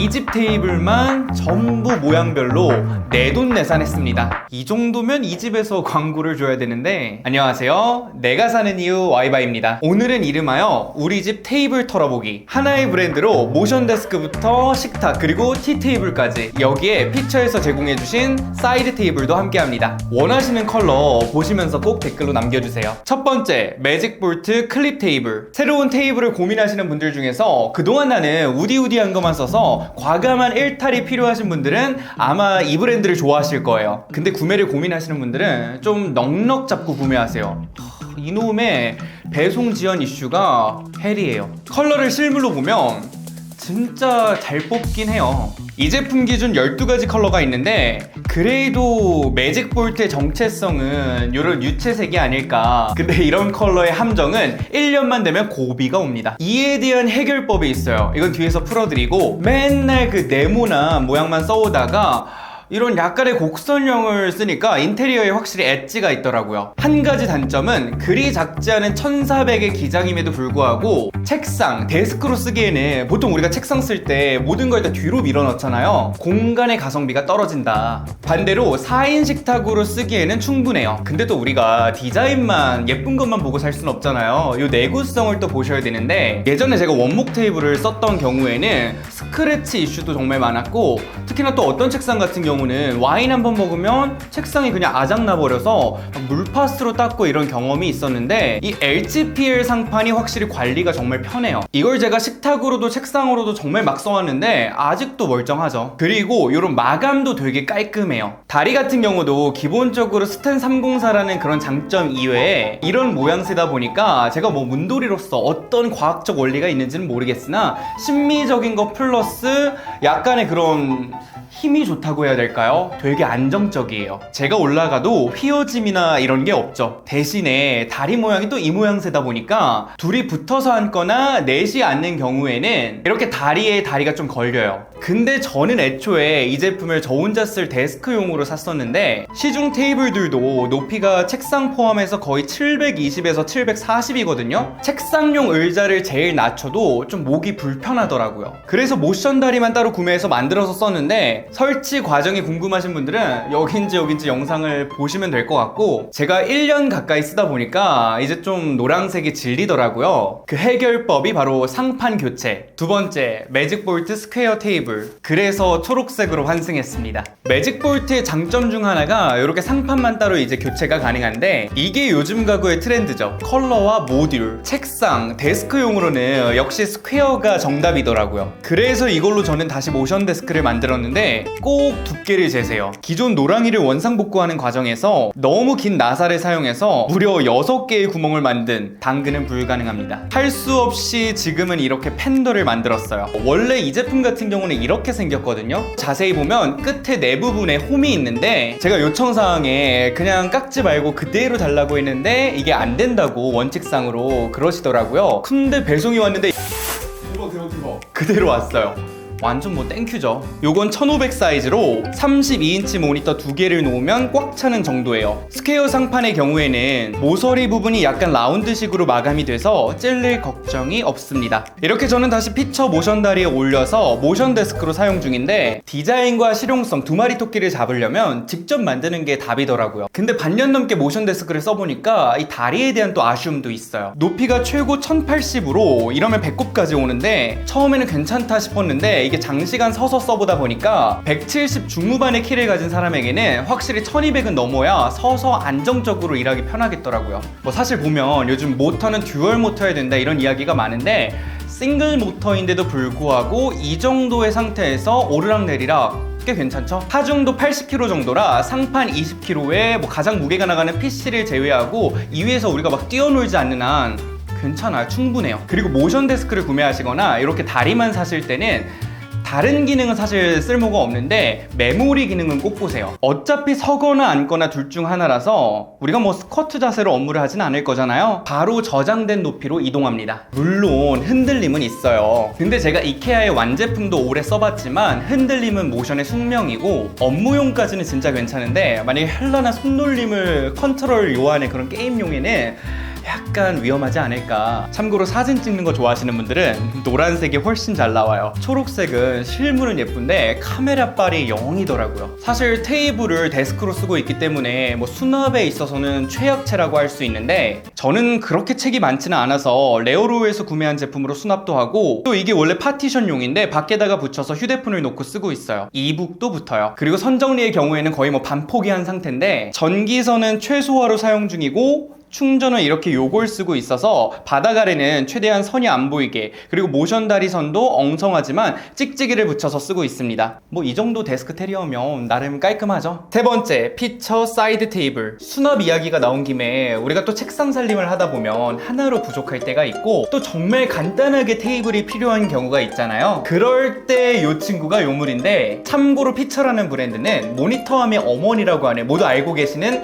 이집 테이블만 전부 모양별로 내돈내산했습니다. 이 정도면 이 집에서 광고를 줘야 되는데 안녕하세요. 내가 사는 이유 와이바입니다. 오늘은 이름하여 우리 집 테이블 털어보기 하나의 브랜드로 모션 데스크부터 식탁 그리고 티 테이블까지 여기에 피처에서 제공해주신 사이드 테이블도 함께합니다. 원하시는 컬러 보시면서 꼭 댓글로 남겨주세요. 첫 번째 매직 볼트 클립 테이블 새로운 테이블을 고민하시는 분들 중에서 그동안 나는 우디우디한 것만 써서 과감한 일탈이 필요하신 분들은 아마 이 브랜드를 좋아하실 거예요. 근데 구매를 고민하시는 분들은 좀 넉넉 잡고 구매하세요. 하, 이놈의 배송 지연 이슈가 헬이에요. 컬러를 실물로 보면 진짜 잘 뽑긴 해요. 이 제품 기준 12가지 컬러가 있는데 그레이도 매직 볼트의 정체성은 이런 유채색이 아닐까. 근데 이런 컬러의 함정은 1년만 되면 고비가 옵니다. 이에 대한 해결법이 있어요. 이건 뒤에서 풀어드리고 맨날 그 네모난 모양만 써오다가 이런 약간의 곡선형을 쓰니까 인테리어에 확실히 엣지가 있더라고요. 한 가지 단점은 글이 작지 않은 1400의 기장임에도 불구하고 책상, 데스크로 쓰기에는 보통 우리가 책상 쓸 때 모든 걸 다 뒤로 밀어 넣잖아요. 공간의 가성비가 떨어진다. 반대로 4인 식탁으로 쓰기에는 충분해요. 근데 또 우리가 디자인만 예쁜 것만 보고 살 순 없잖아요. 이 내구성을 또 보셔야 되는데 예전에 제가 원목 테이블을 썼던 경우에는 스크래치 이슈도 정말 많았고 특히나 또 어떤 책상 같은 경우 는 와인 한 번 먹으면 책상이 그냥 아작나 버려서 물파스로 닦고 이런 경험이 있었는데 이 LGPL 상판이 확실히 관리가 정말 편해요. 이걸 제가 식탁으로도 책상으로도 정말 막 써왔는데 아직도 멀쩡하죠. 그리고 이런 마감도 되게 깔끔해요. 다리 같은 경우도 기본적으로 스텐 304라는 그런 장점 이외에 이런 모양새다 보니까 제가 뭐 문돌이로서 어떤 과학적 원리가 있는지는 모르겠으나 심미적인 거 플러스 약간의 그런 힘이 좋다고 해야 될까 요? 되게 안정적이에요. 제가 올라가도 휘어짐이나 이런 게 없죠. 대신에 다리 모양이 또 이 모양새다 보니까 둘이 붙어서 앉거나 넷이 앉는 경우에는 이렇게 다리에 다리가 좀 걸려요. 근데 저는 애초에 이 제품을 저 혼자 쓸 데스크용으로 샀었는데 시중 테이블들도 높이가 책상 포함해서 거의 720에서 740이거든요. 책상용 의자를 제일 낮춰도 좀 목이 불편하더라고요. 그래서 모션 다리만 따로 구매해서 만들어서 썼는데 설치 과정이 궁금하신 분들은 여긴지 여긴지 영상을 보시면 될 것 같고 제가 1년 가까이 쓰다 보니까 이제 좀 노란색이 질리더라고요. 그 해결법이 바로 상판 교체. 두 번째, 매직 볼트 스퀘어 테이블. 그래서 초록색으로 환승했습니다. 매직 볼트의 장점 중 하나가 이렇게 상판만 따로 이제 교체가 가능한데 이게 요즘 가구의 트렌드죠. 컬러와 모듈, 책상, 데스크용으로는 역시 스퀘어가 정답이더라고요. 그래서 이걸로 저는 다시 모션 데스크를 만들었는데 꼭 두 께를 재세요. 기존 노랑이를 원상복구하는 과정에서 너무 긴 나사를 사용해서 무려 6개의 구멍을 만든 당근은 불가능합니다. 할 수 없이 지금은 이렇게 팬더를 만들었어요. 원래 이 제품 같은 경우는 이렇게 생겼거든요. 자세히 보면 끝에 내 부분에 홈이 있는데 제가 요청사항에 그냥 깎지 말고 그대로 달라고 했는데 이게 안 된다고 원칙상으로 그러시더라고요. 근데 배송이 왔는데 대박 그대로 왔어요. 완전 뭐 땡큐죠. 요건 1500 사이즈로 32인치 모니터 두 개를 놓으면 꽉 차는 정도예요. 스퀘어 상판의 경우에는 모서리 부분이 약간 라운드식으로 마감이 돼서 찔릴 걱정이 없습니다. 이렇게 저는 다시 피처 모션 다리에 올려서 모션 데스크로 사용 중인데 디자인과 실용성 두 마리 토끼를 잡으려면 직접 만드는 게 답이더라고요. 근데 반년 넘게 모션 데스크를 써보니까 이 다리에 대한 또 아쉬움도 있어요. 높이가 최고 1080으로 이러면 배꼽까지 오는데 처음에는 괜찮다 싶었는데 이게 장시간 서서 써보다 보니까 170 중후반의 키를 가진 사람에게는 확실히 1200은 넘어야 서서 안정적으로 일하기 편하겠더라고요. 뭐 사실 보면 요즘 모터는 듀얼 모터여야 된다 이런 이야기가 많은데 싱글 모터인데도 불구하고 이 정도의 상태에서 오르락내리락 꽤 괜찮죠? 하중도 80kg 정도라 상판 20kg에 뭐 가장 무게가 나가는 PC를 제외하고 이 위에서 우리가 막 뛰어놀지 않는 한 괜찮아요. 충분해요. 그리고 모션 데스크를 구매하시거나 이렇게 다리만 사실 때는 다른 기능은 사실 쓸모가 없는데 메모리 기능은 꼭 보세요. 어차피 서거나 앉거나 둘 중 하나라서 우리가 뭐 스쿼트 자세로 업무를 하진 않을 거잖아요. 바로 저장된 높이로 이동합니다. 물론 흔들림은 있어요. 근데 제가 이케아의 완제품도 오래 써봤지만 흔들림은 모션의 숙명이고 업무용까지는 진짜 괜찮은데 만약에 현란한 손놀림을 컨트롤 요하는 그런 게임용에는 약간 위험하지 않을까. 참고로 사진 찍는 거 좋아하시는 분들은 노란색이 훨씬 잘 나와요. 초록색은 실물은 예쁜데 카메라 빨이 0이더라고요. 사실 테이블을 데스크로 쓰고 있기 때문에 뭐 수납에 있어서는 최약체라고 할 수 있는데 저는 그렇게 책이 많지는 않아서 레오로에서 구매한 제품으로 수납도 하고 또 이게 원래 파티션용인데 밖에다가 붙여서 휴대폰을 놓고 쓰고 있어요. 이북도 붙어요. 그리고 선정리의 경우에는 거의 뭐 반포기한 상태인데 전기선은 최소화로 사용 중이고 충전은 이렇게 요걸 쓰고 있어서 바닥 아래는 최대한 선이 안 보이게 그리고 모션 다리선도 엉성하지만 찍찍이를 붙여서 쓰고 있습니다. 뭐 이 정도 데스크 테리어면 나름 깔끔하죠. 세 번째 피처 사이드 테이블 수납 이야기가 나온 김에 우리가 또 책상 살림을 하다 보면 하나로 부족할 때가 있고 또 정말 간단하게 테이블이 필요한 경우가 있잖아요. 그럴 때 이 친구가 요물인데 참고로 피처라는 브랜드는 모니터함의 어머니라고 하는 모두 알고 계시는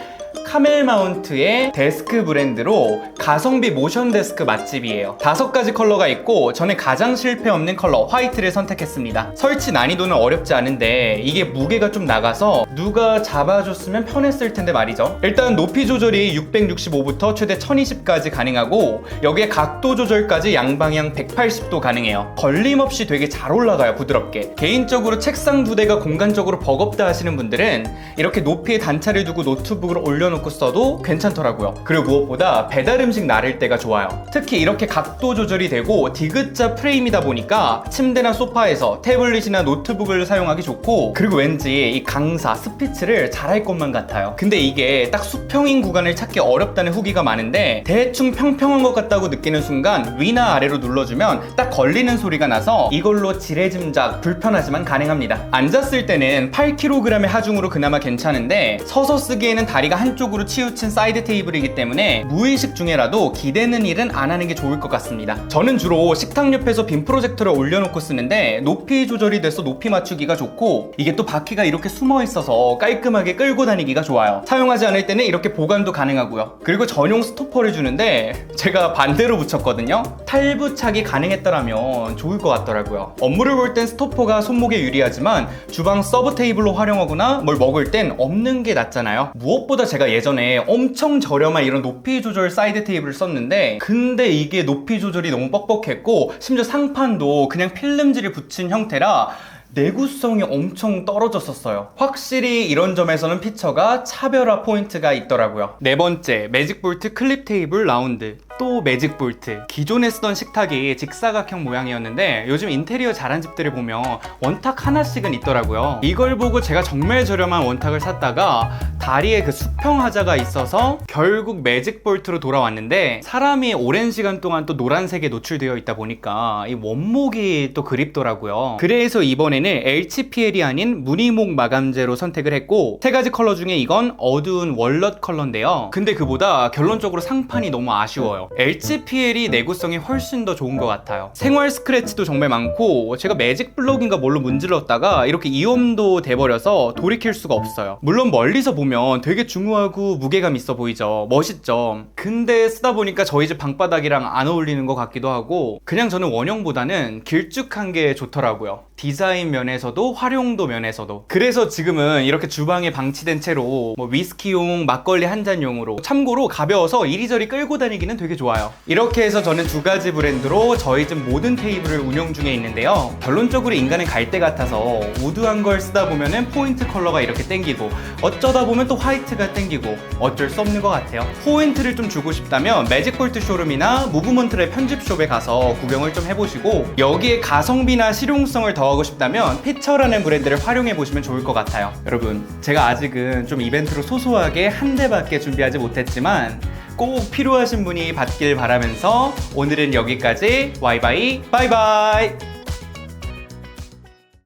카멜 마운트의 데스크 브랜드로 가성비 모션 데스크 맛집이에요. 다섯 가지 컬러가 있고 저는 가장 실패 없는 컬러 화이트를 선택했습니다. 설치 난이도는 어렵지 않은데 이게 무게가 좀 나가서 누가 잡아줬으면 편했을 텐데 말이죠. 일단 높이 조절이 665부터 최대 1020까지 가능하고 여기에 각도 조절까지 양방향 180도 가능해요. 걸림없이 되게 잘 올라가요 부드럽게. 개인적으로 책상 두 대가 공간적으로 버겁다 하시는 분들은 이렇게 높이에 단차를 두고 노트북을 올려놓고 써도 괜찮더라고요. 그리고 무엇보다 배달 음식 나를 때가 좋아요. 특히 이렇게 각도 조절이 되고 디귿자 프레임이다 보니까 침대나 소파에서 태블릿이나 노트북을 사용하기 좋고 그리고 왠지 이 강사 스피치를 잘할 것만 같아요. 근데 이게 딱 수평인 구간을 찾기 어렵다는 후기가 많은데 대충 평평한 것 같다고 느끼는 순간 위나 아래로 눌러주면 딱 걸리는 소리가 나서 이걸로 지뢰 짐작 불편하지만 가능합니다. 앉았을 때는 8kg의 하중으로 그나마 괜찮은데 서서 쓰기에는 다리가 한쪽 으로 치우친 사이드 테이블이기 때문에 무의식 중에라도 기대는 일은 안 하는 게 좋을 것 같습니다. 저는 주로 식탁 옆에서 빔 프로젝터를 올려놓고 쓰는데 높이 조절이 돼서 높이 맞추기가 좋고 이게 또 바퀴가 이렇게 숨어 있어서 깔끔하게 끌고 다니기가 좋아요. 사용하지 않을 때는 이렇게 보관도 가능하고요. 그리고 전용 스토퍼를 주는데 제가 반대로 붙였거든요. 탈부착이 가능했더라면 좋을 것 같더라고요. 업무를 볼 땐 스토퍼가 손목에 유리하지만 주방 서브 테이블로 활용하거나 뭘 먹을 땐 없는 게 낫잖아요. 무엇보다 제가 예전에 엄청 저렴한 이런 높이 조절 사이드 테이블을 썼는데 근데 이게 높이 조절이 너무 뻑뻑했고 심지어 상판도 그냥 필름지를 붙인 형태라 내구성이 엄청 떨어졌었어요. 확실히 이런 점에서는 피처가 차별화 포인트가 있더라고요. 네 번째, 매직 볼트 클립 테이블 라운드. 또 매직 볼트. 기존에 쓰던 식탁이 직사각형 모양이었는데 요즘 인테리어 잘한 집들을 보면 원탁 하나씩은 있더라고요. 이걸 보고 제가 정말 저렴한 원탁을 샀다가 다리에 그 수평 하자가 있어서 결국 매직 볼트로 돌아왔는데 사람이 오랜 시간 동안 또 노란색에 노출되어 있다 보니까 이 원목이 또 그립더라고요. 그래서 이번에는 HPL이 아닌 무늬목 마감재로 선택을 했고 세 가지 컬러 중에 이건 어두운 월넛 컬러인데요. 근데 그보다 결론적으로 상판이 너무 아쉬워요. HPL이 내구성이 훨씬 더 좋은 것 같아요. 생활 스크래치도 정말 많고 제가 매직 블록인가 뭘로 문질렀다가 이렇게 이염도 돼버려서 돌이킬 수가 없어요. 물론 멀리서 보면 되게 중후하고 무게감 있어 보이죠. 멋있죠. 근데 쓰다 보니까 저희 집 방바닥이랑 안 어울리는 것 같기도 하고 그냥 저는 원형보다는 길쭉한 게 좋더라고요. 디자인 면에서도 활용도 면에서도. 그래서 지금은 이렇게 주방에 방치된 채로 뭐 위스키용 막걸리 한 잔용으로 참고로 가벼워서 이리저리 끌고 다니기는 되게 좋아요. 이렇게 해서 저는 두 가지 브랜드로 저희 집 모든 테이블을 운영 중에 있는데요. 결론적으로 인간은 갈때 같아서 우드한 걸 쓰다 보면은 포인트 컬러가 이렇게 땡기고 어쩌다 보면 또 화이트가 땡기고 어쩔 수 없는 것 같아요. 포인트를 좀 주고 싶다면 매직볼트 쇼룸이나 무브먼트의 편집숍에 가서 구경을 좀 해보시고 여기에 가성비나 실용성을 더하고 싶다면 피처라는 브랜드를 활용해 보시면 좋을 것 같아요. 여러분, 제가 아직은 좀 이벤트로 소소하게 한 대밖에 준비하지 못했지만 꼭 필요하신 분이 받길 바라면서 오늘은 여기까지. 와이바이. 바이바이